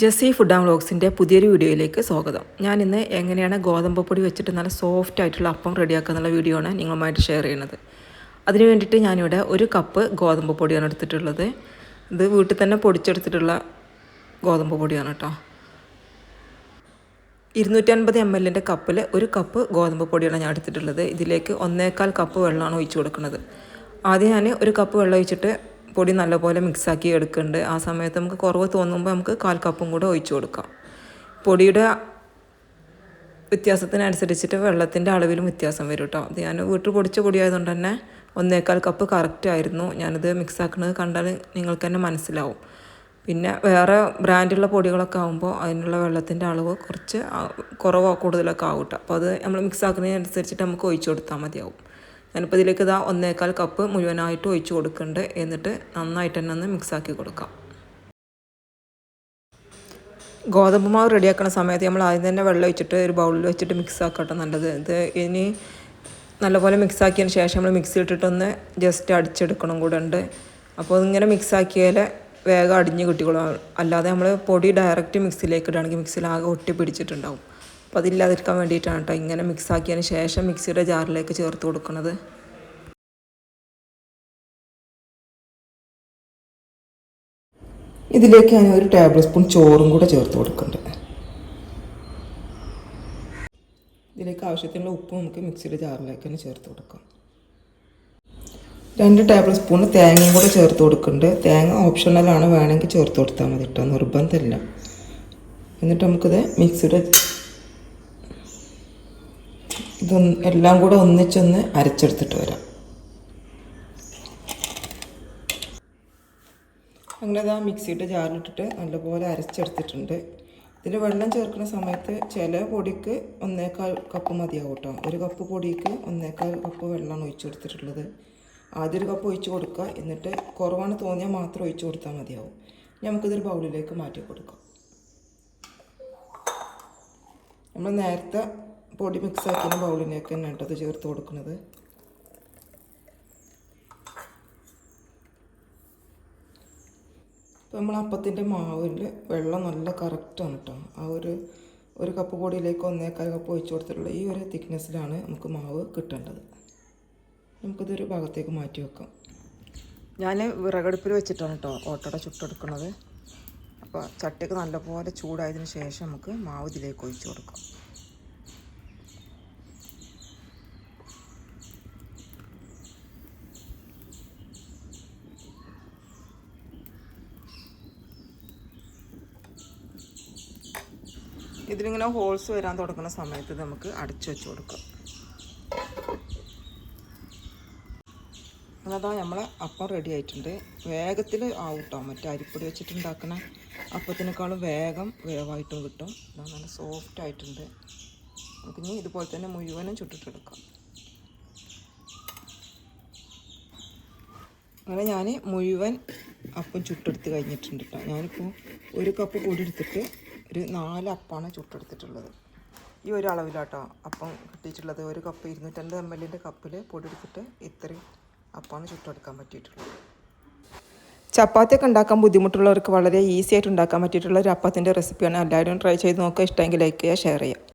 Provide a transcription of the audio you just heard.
Jessy food and വ്ളോഗ്സിന്റെ പുതിയൊരു വീഡിയോയിലേക്ക് സ്വാഗതം. ഞാൻ ഇന്ന് എങ്ങനെയാണ് ഗോതമ്പ് പൊടി വെച്ചിട്ട് നല്ല സോഫ്റ്റ് ആയിട്ടുള്ള അപ്പം റെഡിയാക്കുക എന്നുള്ള വീഡിയോ ആണ് നിങ്ങളുമായിട്ട് ഷെയർ ചെയ്യുന്നത്. അതിന് വേണ്ടിയിട്ട് ഞാനിവിടെ ഒരു കപ്പ് ഗോതമ്പ് പൊടിയാണ് എടുത്തിട്ടുള്ളത്. ഇത് വീട്ടിൽ തന്നെ പൊടിച്ചെടുത്തിട്ടുള്ള ഗോതമ്പ് പൊടിയാണ് കേട്ടോ. ഇരുന്നൂറ്റി അൻപത് എം എല്ലിന്റെ കപ്പിൽ ഒരു കപ്പ് ഗോതമ്പ് പൊടിയാണ് ഞാൻ എടുത്തിട്ടുള്ളത്. ഇതിലേക്ക് ഒന്നേക്കാൽ കപ്പ് വെള്ളമാണ് ഒഴിച്ചു കൊടുക്കുന്നത്. ആദ്യം ഞാൻ ഒരു കപ്പ് വെള്ളം ഒഴിച്ചിട്ട് പൊടി നല്ലപോലെ മിക്സാക്കി എടുക്കുന്നുണ്ട് ആ സമയത്ത് നമുക്ക് കുറവ് തോന്നുമ്പോൾ നമുക്ക് കാൽ കപ്പും കൂടെ ഒഴിച്ചു കൊടുക്കാം. പൊടിയുടെ വ്യത്യാസത്തിനനുസരിച്ചിട്ട് വെള്ളത്തിന്റെ അളവിലും വ്യത്യാസം വരും കേട്ടോ അത് ഞാൻ വീട്ടിൽ പൊടിച്ച പൊടിയായതുകൊണ്ട് തന്നെ ഒന്നേകാൽ കപ്പ് കറക്റ്റ് ആയിരുന്നു. ഞാനിത് മിക്സ് ആക്കുന്നത് കണ്ടാൽ നിങ്ങൾക്ക് തന്നെ മനസ്സിലാവും. പിന്നെ വേറെ ബ്രാൻഡുള്ള പൊടികളൊക്കെ ആകുമ്പോൾ അതിനുള്ള വെള്ളത്തിന്റെ അളവ് കുറച്ച് കുറവോ കൂടുതലൊക്കെ ആവും കേട്ടോ അപ്പോൾ അത് നമ്മൾ മിക്സാക്കുന്നതിനനുസരിച്ചിട്ട് നമുക്ക് ഒഴിച്ചു കൊടുത്താൽ മതിയാവും. ഞാനിപ്പോൾ ഇതാ ഒന്നേക്കാൽ കപ്പ് മുഴുവനായിട്ട് ഒഴിച്ച് കൊടുക്കുന്നുണ്ട് എന്നിട്ട് നന്നായിട്ട് തന്നെ ഒന്ന് മിക്സാക്കി കൊടുക്കാം. ഗോതമ്പ് മാവ് റെഡിയാക്കുന്ന സമയത്ത് നമ്മൾ ആദ്യം തന്നെ വെള്ളം ഒഴിച്ചിട്ട് ഒരു ബൗളിൽ വെച്ചിട്ട് മിക്സ് ആക്കട്ടെ നല്ലത്. ഇത് ഇനി നല്ലപോലെ മിക്സ് ആക്കിയതിന് ശേഷം നമ്മൾ മിക്സി ഇട്ടിട്ടൊന്ന് ജസ്റ്റ് അടിച്ചെടുക്കണം കൂടെ ഉണ്ട്. അപ്പോൾ ഇങ്ങനെ മിക്സ് ആക്കിയാൽ വേഗം അടിഞ്ഞ് കിട്ടിക്കോളും. അല്ലാതെ നമ്മൾ പൊടി ഡയറക്റ്റ് മിക്സിയിലേക്ക് ഇടുകയാണെങ്കിൽ മിക്സിയിൽ ആകെ ഒട്ടി പിടിച്ചിട്ടുണ്ടാവും അപ്പോൾ അതില്ലാതിരിക്കാൻ വേണ്ടിയിട്ടാണ് കേട്ടോ ഇങ്ങനെ മിക്സ് ആക്കിയതിന് ശേഷം മിക്സിയുടെ ജാറിലേക്ക് ചേർത്ത് കൊടുക്കുന്നത്. ഇതിലേക്ക് ഞാൻ ഒരു ടേബിൾ സ്പൂൺ ചോറും കൂടെ ചേർത്ത് കൊടുക്കുന്നുണ്ട്. ഇതിലേക്ക് ആവശ്യത്തിനുള്ള ഉപ്പ് നമുക്ക് മിക്സിയുടെ ജാറിലേക്ക് തന്നെ ചേർത്ത് കൊടുക്കാം. രണ്ട് ടേബിൾ സ്പൂൺ തേങ്ങയും കൂടെ ചേർത്ത് കൊടുക്കുന്നുണ്ട്. തേങ്ങ ഓപ്ഷണലാണ് വേണമെങ്കിൽ ചേർത്ത് കൊടുത്താൽ മതി കേട്ടോ. നിർബന്ധമില്ല. എന്നിട്ട് നമുക്കിത് മിക്സിയുടെ ഇതൊന്ന് എല്ലാം കൂടെ ഒന്നിച്ചൊന്ന് അരച്ചെടുത്തിട്ട് വരാം. അങ്ങനെ ആ മിക്സിയുടെ ജാറിലിട്ടിട്ട് നല്ലപോലെ അരച്ചെടുത്തിട്ടുണ്ട്. ഇതിൽ വെള്ളം ചേർക്കുന്ന സമയത്ത് ചില പൊടിക്ക് ഒന്നേക്കാൽ കപ്പ് മതിയാവും കേട്ടോ ഒരു കപ്പ് പൊടിക്ക് ഒന്നേക്കാൽ കപ്പ് വെള്ളമാണ് ഒഴിച്ചു കൊടുത്തിട്ടുള്ളത് ആദ്യം ഒരു കപ്പ് ഒഴിച്ചു കൊടുക്കുക. എന്നിട്ട് കുറവാണ് തോന്നിയാൽ മാത്രം ഒഴിച്ചു കൊടുത്താൽ മതിയാവും. നമുക്കിതൊരു ബൗളിലേക്ക് മാറ്റി കൊടുക്കാം. നമ്മൾ നേരത്തെ പൊടി മിക്സ് ആക്കിയ ബൗളിലേക്ക് തന്നെ കേട്ടോ ചേർത്ത് കൊടുക്കുന്നത്. നമ്മൾ അപ്പത്തിന്റെ മാവിൽ വെള്ളം നല്ല കറക്റ്റാണ് കേട്ടോ ആ ഒരു ഒരു കപ്പ് പൊടിയിലേക്ക് ഒന്നേക്കാൽ കപ്പ് ഒഴിച്ചു കൊടുത്തിട്ടുള്ള ഈ ഒരു തിക്നെസ്സിലാണ് നമുക്ക് മാവ് കിട്ടേണ്ടത്. നമുക്കിതൊരു ഭാഗത്തേക്ക് മാറ്റി വെക്കാം. ഞാൻ വിറകടുപ്പിൽ വെച്ചിട്ടാണ് കേട്ടോ ഓട്ടോടെ ചുട്ടെടുക്കുന്നത് അപ്പോൾ ചട്ടിക്ക് നല്ലപോലെ ചൂടായതിന് ശേഷം നമുക്ക് മാവ് ഇതിലേക്ക് ഒഴിച്ചു കൊടുക്കാം. ഇതിലിങ്ങനെ ഹോൾസ് വരാൻ തുടങ്ങുന്ന സമയത്ത് നമുക്ക് അടച്ചു വെച്ച് കൊടുക്കാം. അതാ നമ്മളെ അപ്പം റെഡി ആയിട്ടുണ്ട്. വേഗത്തിൽ ആവട്ടോ? മറ്റേ അരിപ്പൊടി വെച്ചിട്ടുണ്ടാക്കുന്ന അപ്പത്തിനേക്കാളും വേഗം വേവായിട്ടും കിട്ടും. നല്ല സോഫ്റ്റ് ആയിട്ടുണ്ട്. നമുക്കിനി ഇതുപോലെ തന്നെ മുഴുവനും ചുട്ടിട്ടെടുക്കാം. അങ്ങനെ ഞാൻ മുഴുവൻ അപ്പം ചുട്ടെടുത്ത് കഴിഞ്ഞിട്ടുണ്ട് കേട്ടോ ഞാനിപ്പോൾ ഒരു കപ്പ് പൊടി എടുത്തിട്ട് ഒരു നാല് അപ്പമാണ് ചുട്ടെടുത്തിട്ടുള്ളത്. ഈ ഒരു അളവിലാട്ടോ അപ്പം കിട്ടിയിട്ടുള്ളത്. ഒരു കപ്പ് ഇരുന്നൂറ്റൻപത് എം എല്ലിന്റെ കപ്പിൽ പൊടി എടുത്തിട്ട് ഇത്രയും അപ്പമാണ് ചുട്ടെടുക്കാൻ പറ്റിയിട്ടുള്ളത്. ചപ്പാത്തിയൊക്കെ ഉണ്ടാക്കാൻ ബുദ്ധിമുട്ടുള്ളവർക്ക് വളരെ ഈസി ആയിട്ട് ഉണ്ടാക്കാൻ പറ്റിയിട്ടുള്ള ഒരു അപ്പത്തിന്റെ റെസിപ്പിയാണ്. എല്ലാവരും ട്രൈ ചെയ്ത് നോക്കുക. ഇഷ്ടമെങ്കിൽ ലൈക്ക് ചെയ്യുക ഷെയർ ചെയ്യുക.